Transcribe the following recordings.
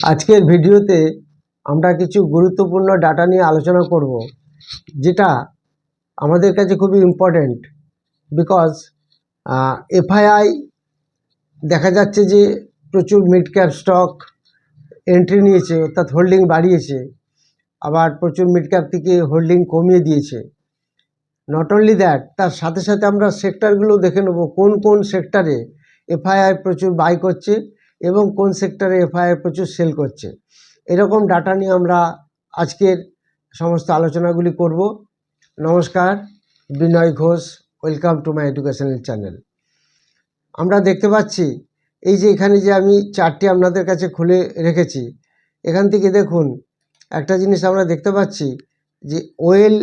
আজকের ভিডিওতে আমরা কিছু গুরুত্বপূর্ণ ডাটা নিয়ে আলোচনা করব, যেটা আমাদের কাছে খুবই ইম্পর্ট্যান্ট বিকজ এফআইআই দেখা যাচ্ছে যে প্রচুর মিড ক্যাপ স্টক এন্ট্রি নিয়েছে, অর্থাৎ হোল্ডিং বাড়িয়েছে, আবার প্রচুর মিড ক্যাপ থেকে হোল্ডিং কমিয়ে দিয়েছে। নট অনলি দ্যাট তার সাথে সাথে আমরা সেক্টরগুলো দেখে নেব, কোন কোন সেক্টরে এফআইআই প্রচুর বাই করছে এবং কোন সেক্টরে এফআইআই প্রচুর সেল করছে। এরকম ডাটা নিয়ে আমরা আজকের সমস্ত আলোচনাগুলি করব। নমস্কার, Binoy Ghosh welcome to my educational channel আমরা দেখতে পাচ্ছি, এই যে এখানে যে আমি চারটি আপনাদের কাছে খুলে রেখেছি, এখান থেকে দেখুন, একটা জিনিস আমরা দেখতে পাচ্ছি যে oil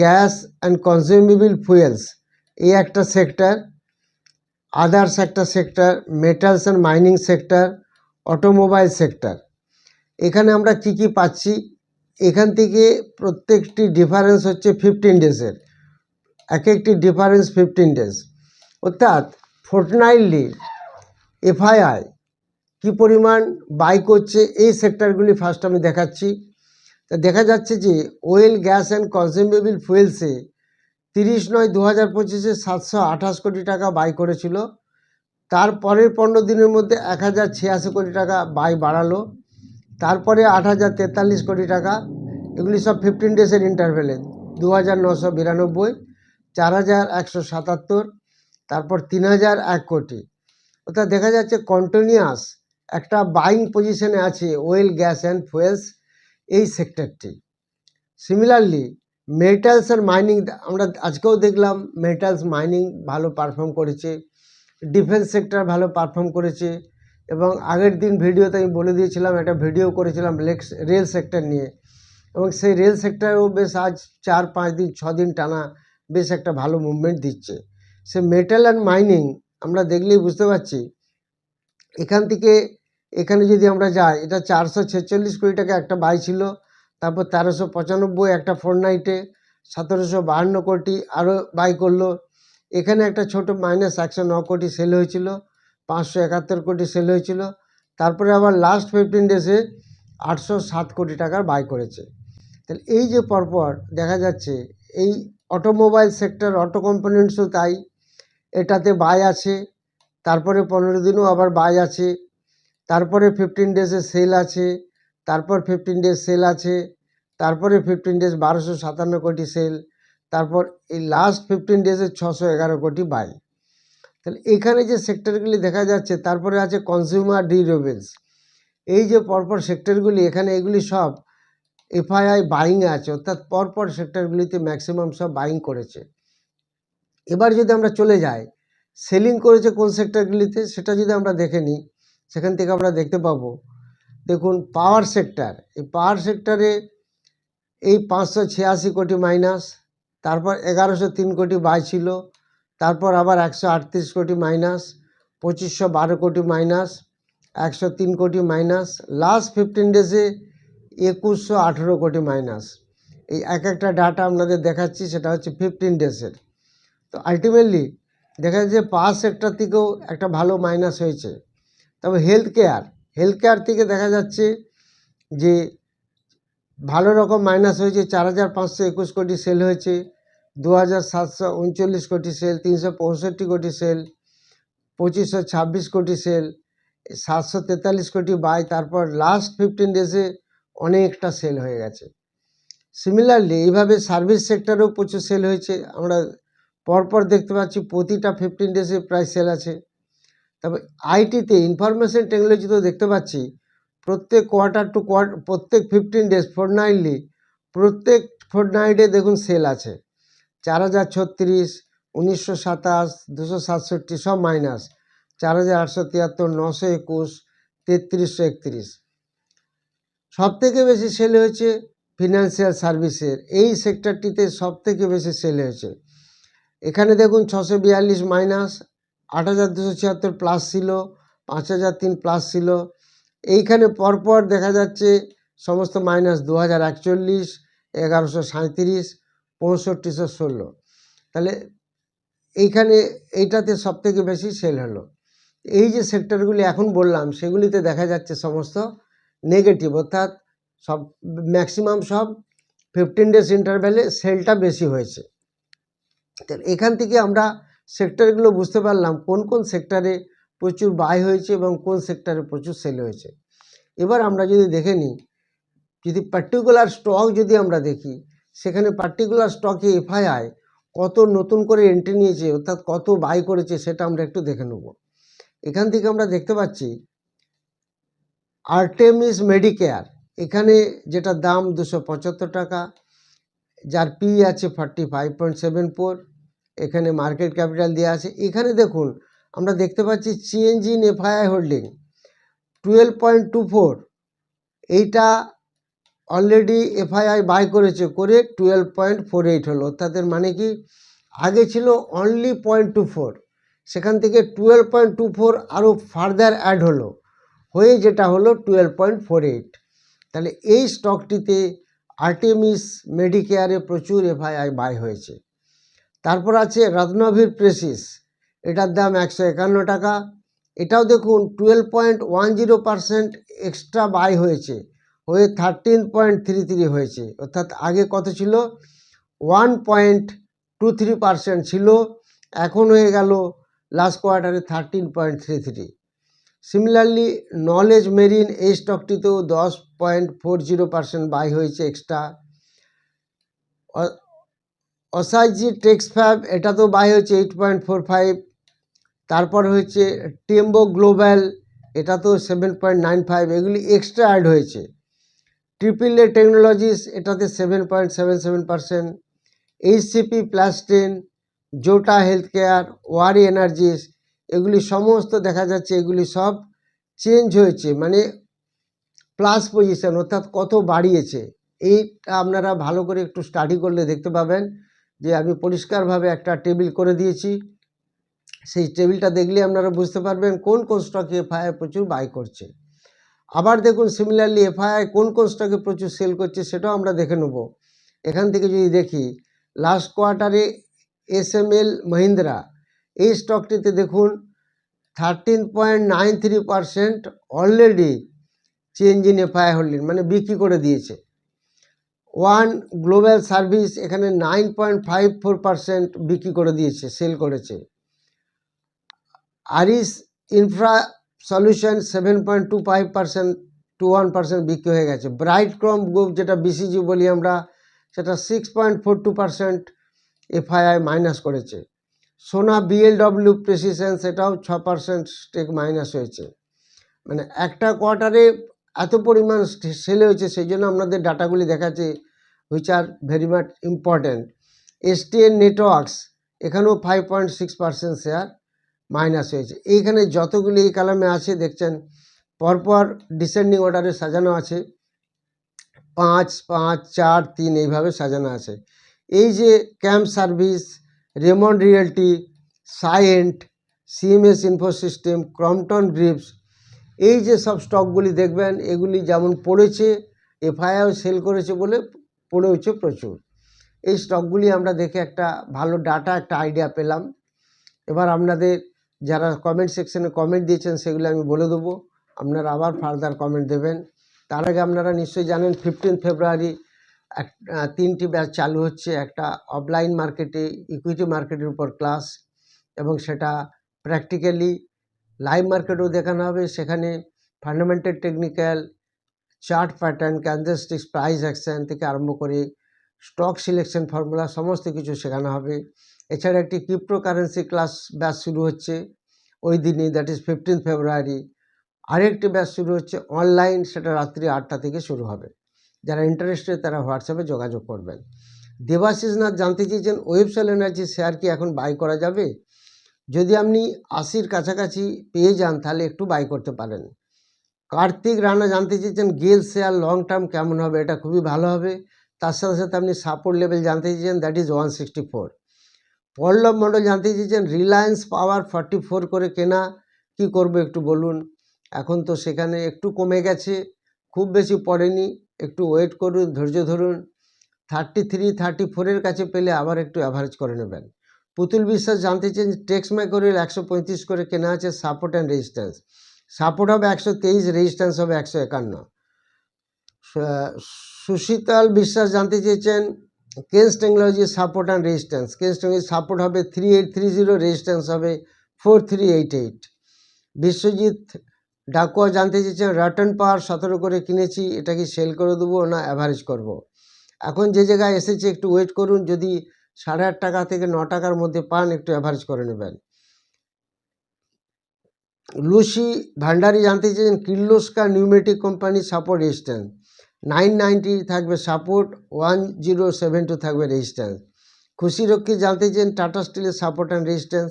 gas and consumable fuels এই একটা সেক্টর আদার্স একটা sector metals and mining sector automobile sector এখানে আমরা কি কি পাচ্ছি? এখান থেকে প্রত্যেকটি ডিফারেন্স হচ্ছে ফিফটিন ডেজের এক একটি ডিফারেন্স ফিফটিন ডেজ অর্থাৎ ফোর্টনাইটলি এফআইআই কী পরিমাণ বাই করছে? এই সেক্টরগুলি ফার্স্ট আমি দেখাচ্ছি। তা দেখা যাচ্ছে যে ওয়েল গ্যাস অ্যান্ড কনজিউমেবল ফুয়েলসে তিরিশ নয় দু হাজার পঁচিশে সাতশো আঠাশ কোটি টাকা বাই করেছিল। তার পরের পনেরো দিনের মধ্যে এক হাজার ছিয়াশি কোটি টাকা বাই বাড়ালো। তারপরে আট হাজার তেতাল্লিশ কোটি টাকা। এগুলি সব ফিফটিন ডেজের ইন্টারভেলে দু হাজার নশো বিরানব্বই, চার হাজার একশো সাতাত্তর, তারপর তিন হাজার এক কোটি। অর্থাৎ দেখা যাচ্ছে কন্টিনিউয়াস একটা বাইং পজিশনে আছে ওয়েল গ্যাস অ্যান্ড ফুয়েলস এই সেক্টরটি সিমিলারলি মেটালস আর মাইনিং আমরা আজকেও দেখলাম মেটালস মাইনিং ভালো পারফর্ম করেছে ডিফেন্স সেক্টর ভালো পারফর্ম করেছে, এবং আগের দিন ভিডিওতে আমি বলে দিয়েছিলাম, একটা ভিডিও করেছিলাম রেল সেক্টর নিয়ে, এবং সেই রেল সেক্টরেও বেশ আজ চার, পাঁচ দিন, ছ দিন টানা বেশ একটা ভালো মুভমেন্ট দিচ্ছে। সে মেটাল অ্যান্ড মাইনিং আমরা দেখলেই বুঝতে পারছি, এখান থেকে, এখানে যদি আমরা যাই, এটা চারশো ছেচল্লিশ কোটি টাকা একটা বাই ছিল তারপর তেরোশো পঁচানব্বই একটা ফোর নাইটে সতেরোশো বাহান্ন কোটি আরও বাই করল। এখানে একটা ছোট মাইনাস একশো ন কোটি সেল হয়েছিল, পাঁচশো একাত্তর কোটি সেল হয়েছিল। তারপরে আবার লাস্ট ফিফটিন ডেজে আটশো সাত কোটি টাকার বাই করেছে। তাহলে এই যে পরপর দেখা যাচ্ছে, এই অটোমোবাইল সেক্টর অটো কম্পোনেন্টসও তাই। এটাতে বাই আছে, তারপরে পনেরো দিনও আবার বাই আছে, তারপরে ফিফটিন ডেজে সেল আছে। তারপর ফিফটিন ডেজ সেল আছে, তারপরে ফিফটিন ডেজ বারোশো সাতান্ন কোটি সেল তারপর এই লাস্ট ফিফটিন ডেজে ছশো এগারো কোটি বাই তাহলে এখানে যে সেক্টরগুলি দেখা যাচ্ছে, তারপরে আছে কনজিউমার ডিউরেবলস এই যে পরপর সেক্টরগুলি এখানে এগুলি সব এফআইআই বাইংয়ে আছে, অর্থাৎ পরপর সেক্টরগুলিতে ম্যাক্সিমাম সব বাইং করেছে। এবার যদি আমরা চলে যাই সেলিং করেছে কোন সেক্টরগুলিতে সেটা যদি আমরা দেখে নিই, সেখান থেকে আমরা দেখতে পাবো দেখুন পাওয়ার সেক্টর এই পাওয়ার সেক্টরে এই পাঁচশো ছিয়াশি কোটি মাইনাস তারপর এগারোশো তিন কোটি বাই ছিল, তারপর আবার একশো আটত্রিশ কোটি মাইনাস পঁচিশশো বারো কোটি মাইনাস একশো তিন কোটি মাইনাস লাস্ট ফিফটিন ডেজে একুশশো আঠেরো কোটি মাইনাস এই এক একটা ডাটা আপনাদের দেখাচ্ছি, সেটা হচ্ছে ফিফটিন ডেজের তো আলটিমেটলি দেখা যাচ্ছে পাওয়ার সেক্টর থেকেও একটা ভালো মাইনাস হয়েছে। তবে হেলথ কেয়ার হেলথ কেয়ার থেকে দেখা যাচ্ছে যে ভালো রকম মাইনাস হয়েছে, চার হাজার পাঁচশো একুশ কোটি সেল হয়েছে দু হাজার সাতশো উনচল্লিশ কোটি সেল তিনশো পঁয়ষট্টি কোটি সেল পঁচিশশো ছাব্বিশ কোটি সেল সাতশো তেতাল্লিশ কোটি বাই তারপর লাস্ট ফিফটিন ডেজে অনেকটা সেল হয়ে গেছে। সিমিলারলি এইভাবে সার্ভিস সেক্টরেও প্রচুর সেল হয়েছে। আমরা পরপর দেখতে পাচ্ছি প্রতিটা ফিফটিন ডেজে প্রায় সেল আছে। তবে আইটিতে ইনফরমেশন টেকনোলজিতেও দেখতে পাচ্ছি। প্রত্যেক কোয়ার্টার টু কোয়ার্টার প্রত্যেক ফিফটিন ডেজ ফোরনাইটলি প্রত্যেক ফোরনাইটে দেখুন সেল আছে। চার হাজার ছত্রিশ, উনিশশো সাতাশ, দুশো সাতষট্টি, সব মাইনাস চার হাজার আটশো তিয়াত্তর, নশো একুশ, তেত্রিশশো একত্রিশ। সব থেকে বেশি সেল হয়েছে ফিনান্সিয়াল সার্ভিসের এই সেক্টরটিতে সব থেকে বেশি সেল হয়েছে। এখানে দেখুন ছশো বিয়াল্লিশ মাইনাস আট হাজার দুশো ছিয়াত্তর প্লাস ছিল, পাঁচ হাজার তিন প্লাস ছিল। এইখানে পরপর দেখা যাচ্ছে সমস্ত মাইনাস দু হাজার একচল্লিশ, এগারোশো সাঁত্রিশ পঁয়ষট্টিশো ষোলো। তাহলে এইখানে এইটাতে সব থেকে বেশি সেল হলো। এই যে সেক্টরগুলি এখন বললাম, সেগুলিতে দেখা যাচ্ছে সমস্ত নেগেটিভ অর্থাৎ সব ম্যাক্সিমাম সব ফিফটিন ডেজ ইন্টারভ্যালে সেলটা বেশি হয়েছে। এখান থেকে আমরা সেক্টরগুলো বুঝতে পারলাম কোন কোন সেক্টরে প্রচুর বাই হয়েছে এবং কোন সেক্টরে প্রচুর সেল হয়েছে। এবার আমরা যদি দেখে নিই, যদি পার্টিকুলার স্টক যদি আমরা দেখি, সেখানে পার্টিকুলার স্টকে এফআইআই কত নতুন করে এন্ট্রি নিয়েছে, অর্থাৎ কত বাই করেছে সেটা আমরা একটু দেখে নেব। এখান থেকে আমরা দেখতে পাচ্ছি আর্টেমিস মেডিকেয়ার এখানে যেটা দাম দুশো টাকা, যার পি আছে forty five point seven four এখানে মার্কেট ক্যাপিটাল দেওয়া আছে। এখানে দেখুন, আমরা দেখতে পাচ্ছি CNG in FII holding twelve point two four এইটা অলরেডি এফআইআই বাই করেছে, করে টুয়েলভ পয়েন্ট ফোর এইট হলো। অর্থাৎ মানে কি? আগে ছিল অনলি পয়েন্ট টু ফোর সেখান থেকে টুয়েলভ পয়েন্ট টু ফোর আরও ফার্দার অ্যাড হলো। হয়ে যেটা হলো টুয়েলভ পয়েন্ট ফোর এইট তাহলে এই স্টকটিতে আর্টেমিস মেডিকেয়ারে প্রচুর এফআইআই বাই হয়েছে। তারপর আছে রত্নভীর প্রেসিস। এটার দাম একশো একান্ন টাকা। এটাও দেখুন twelve point one zero percent extra buy হয়েছে, হয়ে থার্টিন পয়েন্ট থ্রি থ্রি হয়েছে। অর্থাৎ আগে কত ছিল? One point two three percent ছিল, এখন হয়ে গেল লাস্ট কোয়ার্টারে thirteen point three three similarly knowledge marine এই স্টকটিতেও দশ point four zero percent buy হয়েছে এক্সট্রা অসাইজি টেক্স ফ্যাব এটা তো বাই হয়েছে এইট পয়েন্ট ফোর ফাইভ। তারপর হচ্ছে টেম্বো গ্লোবাল, এটা তো সেভেন পয়েন্ট নাইন ফাইভ, এগুলি এক্সট্রা অ্যাড হয়েছে। ট্রিপল এ টেকনোলজিস, এটাতে seven point seven seven percent. HCP plus ten, Zota health care Waaree energies, এগুলি সমস্ত দেখা যাচ্ছে, এগুলি সব চেঞ্জ হয়েছে মানে প্লাস পজিশন, অর্থাৎ কত বাড়িয়েছে। এইটা আপনারা ভালো করে একটু স্টাডি করলে দেখতে পাবেন। যে আমি পরিষ্কারভাবে একটা টেবিল করে দিয়েছি। সেই টেবিলটা দেখলে আপনারা বুঝতে পারবেন কোন কোন স্টকে এফআইআই প্রচুর বাই করছে। আবার দেখুন সিমিলারলি এফআইআই কোন কোন স্টকে প্রচুর সেল করছে সেটাও আমরা দেখে নেব। এখান থেকে যদি দেখি লাস্ট কোয়ার্টারে এস এম এল মহিন্দ্রা এই স্টকটিতে দেখুন thirteen point nine three percent already change in FII holding মানে বিক্রি করে দিয়েছে। ওয়ান গ্লোবাল সার্ভিস এখানে nine point five four percent বিক্রি করে দিয়েছে, সেল করেছে। Aris infra solution seven point two five percent two one percent বিক্রি হয়ে গেছে। ব্রাইট ক্রম গ্রুপ যেটা বিসিজি বলি আমরা, সেটা six point four two percent FII minus করেছে। সোনা বিএলডব্লিউ প্রেসিশন সেটাও ছ পার্সেন্ট স্টেক মাইনাস হয়েছে। মানে একটা কোয়ার্টারে এত পরিমাণ সেল হয়েছে সেই জন্য আপনাদের ডাটাগুলি দেখাচ্ছে which are very much important STN networks এখানেও five point six percent share minus হয়েছে। এইখানে যতগুলি এই কালামে আছে, দেখছেন, পরপর ডিসেন্ডিং অর্ডারে সাজানো আছে। পাঁচ পাঁচ, চার, তিন, এইভাবে সাজানো আছে। এই যে camp service Raymond realty Cyient CMS infosystem Crompton Greaves এই যে সব স্টকগুলি দেখবেন, এগুলি যেমন পড়েছে এফআইআই সেল করেছে বলে পড়েওছে প্রচুর। এই স্টকগুলি আমরা দেখে একটা ভালো ডাটা, একটা আইডিয়া পেলাম। এবার আপনাদের যারা কমেন্ট সেকশনে কমেন্ট দিয়েছেন, সেগুলো আমি বলে দেবো। আপনারা আবার ফার্দার কমেন্ট দেবেন। তার আগে আপনারা নিশ্চয়ই জানেন ফিফটিন ফেব্রুয়ারি এক তিনটি ব্যাচ চালু হচ্ছে। একটা অফলাইন মার্কেটে ইকুইটি মার্কেটের উপর ক্লাস এবং সেটা প্র্যাকটিক্যালি লাইভ মার্কেটও দেখানো হবে। সেখানে fundamental technical chart pattern candlesticks price action থেকে আরম্ভ করে স্টক সিলেকশন ফর্মুলা সমস্ত কিছু শেখানো হবে। এছাড়া একটি ক্রিপ্টো কারেন্সি ক্লাস ব্যাচ শুরু হচ্ছে ওই দিনই দ্যাট ইজ ফিফটিন ফেব্রুয়ারি আরেকটি ব্যাচ শুরু হচ্ছে অনলাইন সেটা রাত্রি আটটা থেকে শুরু হবে। যারা ইন্টারেস্টেড তারা হোয়াটসঅ্যাপে যোগাযোগ করবেন। দেবাশিস নাথ জানতে চেয়েছেন ওয়েবসেল এনার্জি শেয়ার কি এখন বাই করা যাবে? যদি আপনি আশির কাছাকাছি পেয়ে যান, তাহলে একটু বাই করতে পারেন। কার্তিক রানা জানতে চেয়েছেন, গেল শেয়ার লং টার্ম কেমন হবে? এটা খুবই ভালো হবে। তার সাথে সাথে আপনি সাপোর্ট লেভেল জানতে চেয়েছেন that is one sixty four Pallab Mondal জানতে চেয়েছেন রিলায়েন্স পাওয়ার ফর্টি ফোর করে কেনা, কি করব একটু বলুন? এখন তো সেখানে একটু কমে গেছে, খুব বেশি পড়েনি। একটু ওয়েট করুন, ধৈর্য ধরুন। থার্টি থ্রি থার্টি ফোরের কাছে পেলে আবার একটু অ্যাভারেজ করে নেবেন। পুতুল বিশ্বাস জানতে চেন টেক্স ম্যাকরের একশো পঁয়ত্রিশ করে কেনা আছে সাপোর্ট অ্যান্ড রেজিস্ট্যান্স সাপোর্ট হবে একশো তেইশ রেজিস্ট্যান্স হবে একশো একান্ন। সুশীতল বিশ্বাস জানতে চেয়েছেন, Kaynes technology support and resistance Kaynes technology support হবে three eight three zero resistance হবে four three eight eight Biswajit Dakua জানতে চেয়েছেন রাটন পাওয়ার সতেরো করে কিনেছি, এটা কি সেল করে দেবো না অ্যাভারেজ করব। এখন যে জায়গায় এসেছে, একটু ওয়েট করুন, যদি সাড়ে আট টাকা থেকে ন টাকার মধ্যে পান, একটু অ্যাভারেজ করে নেবেন। লুসি ভান্ডারি জানতে চেয়েছেন, Kirloskar pneumatic company support resistance nine ninety থাকবে support, one zero seven two থাকবে রেজিস্ট্যান্স খুশি রক্ষী জানতে চেয়েছেন, টাটা স্টিলের সাপোর্ট অ্যান্ড রেজিস্ট্যান্স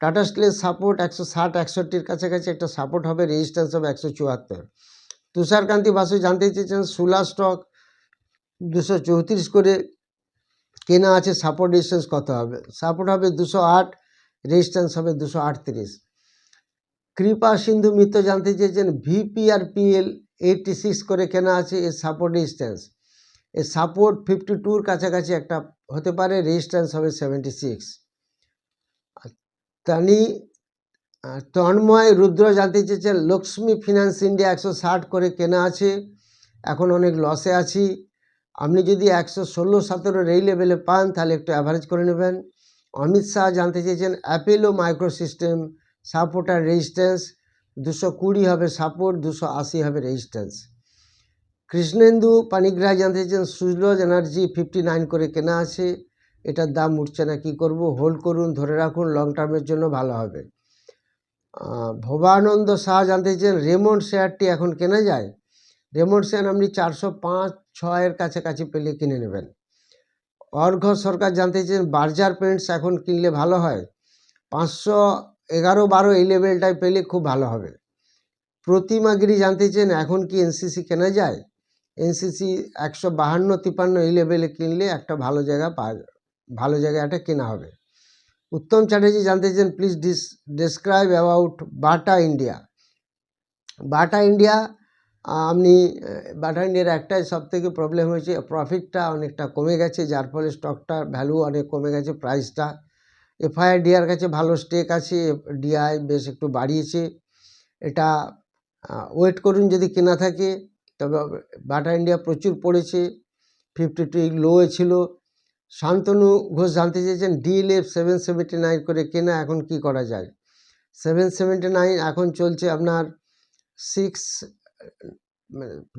টাটা স্টিলের সাপোর্ট একশো ষাট, একষট্টির কাছাকাছি একটা সাপোর্ট হবে রেজিস্ট্যান্স হবে একশো চুয়াত্তর। তুষারকান্তি বাসু জানতে চেয়েছেন, সুলা স্টক দুশো চৌত্রিশ করে কেনা আছে সাপোর্ট রেজিস্ট্যান্স কত হবে? সাপোর্ট হবে দুশো আট রেজিস্ট্যান্স হবে দুশো আটত্রিশ। কৃপা সিন্ধু মিত্র জানতে চেয়েছেন ভিপিআরপিএল এইটটি সিক্স করে কেনা আছে এর সাপোর্ট রেজিস্ট্যান্স এর সাপোর্ট ফিফটি টুর কাছাকাছি একটা হতে পারে রেজিস্ট্যান্স হবে সেভেন্টি সিক্স তানি তন্ময় রুদ্র জানতে চেয়েছেন লক্ষ্মী ফিনান্স ইন্ডিয়া একশো ষাট করে কেনা আছে, এখন অনেক লসে আছি। আপনি যদি একশো ষোলো সতেরো এই লেভেলে পান, তাহলে একটু অ্যাভারেজ করে নেবেন। অমিত শাহ জানতে চেয়েছেন অ্যাপেলো মাইক্রো সিস্টেম সাপোর্ট আর রেজিস্ট্যান্স দুশো কুড়ি হবে সাপোর্ট দুশো আশি হবে রেজিস্ট্যান্স কৃষ্ণেন্দু পানিগ্রাহ জানতে চেয়েছেন, সুজলজ এনার্জি ফিফটি নাইন করে কেনা আছে, এটার দাম উঠছে না, কী করব? হোল্ড করুন, ধরে রাখুন লং টার্মের জন্য ভালো হবে। ভবানন্দ শাহ জানতে চেয়েছেন, রেমন্ড শেয়ারটি এখন কেনা যায়? রেমন্ড শেয়ার আপনি চারশো পাঁচ ছয়ের কাছাকাছি পেলে কিনে নেবেন। অর্ঘ সরকার জানতে চেয়েছেন, বার্জার পেন্টস এখন কিনলে ভালো হয়? পাঁচশো এগারো বারো এই লেভেলটায় পেলে খুব ভালো হবে। প্রতিমাগিরি জানতে চেন এখন কি এনসিসি কেনা যায়? এনসিসি একশো বাহান্ন তিপান্ন এই লেভেলে কিনলে একটা ভালো জায়গা পাওয়া ভালো জায়গা একটা কেনা হবে। উত্তম চ্যাটার্জি জানতে chain please dis, describe about Bata India. Bata India আপনি আহ, বাটা ইন্ডিয়ার একটাই সব থেকে প্রবলেম হয়েছে প্রফিটটা অনেকটা কমে গেছে যার ফলে স্টকটার ভ্যালু অনেক কমে গেছে প্রাইসটা এফআইআর ডিআর কাছে ভালো স্টেক আছে ডিআই বেশ একটু বাড়িয়েছে। এটা ওয়েট করুন যদি কেনা থাকে তবে বাটা ইন্ডিয়া প্রচুর পড়েছে ফিফটি টু লোয়ে ছিল। শান্তনু ঘোষ জানতে চেয়েছেন ডিএলএফ সেভেন সেভেন্টি নাইন করে কেনা এখন কি করা যায়? সেভেন সেভেন্টি নাইন এখন চলছে আপনার সিক্স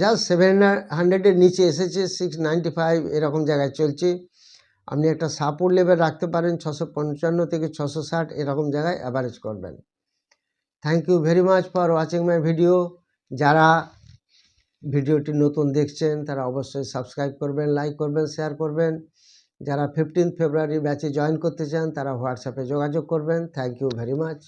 জাস্ট সেভেন হান্ড্রেডের নিচে এসেছে সিক্স নাইনটি ফাইভ এরকম জায়গায় চলছে। আপনি একটা সাপোর্ট লেভেল রাখতে পারেন, ছশো পঞ্চান্ন থেকে ছশো ষাট এরকম জায়গায় অ্যাভারেজ করবেন। Thank you very much for watching my video যারা ভিডিওটি নতুন দেখছেন, তারা অবশ্যই সাবস্ক্রাইব করবেন লাইক করবেন শেয়ার করবেন। যারা ফিফটিন ফেব্রুয়ারি ব্যাচে জয়েন করতে চান, তারা হোয়াটসঅ্যাপে যোগাযোগ করবেন। Thank you very much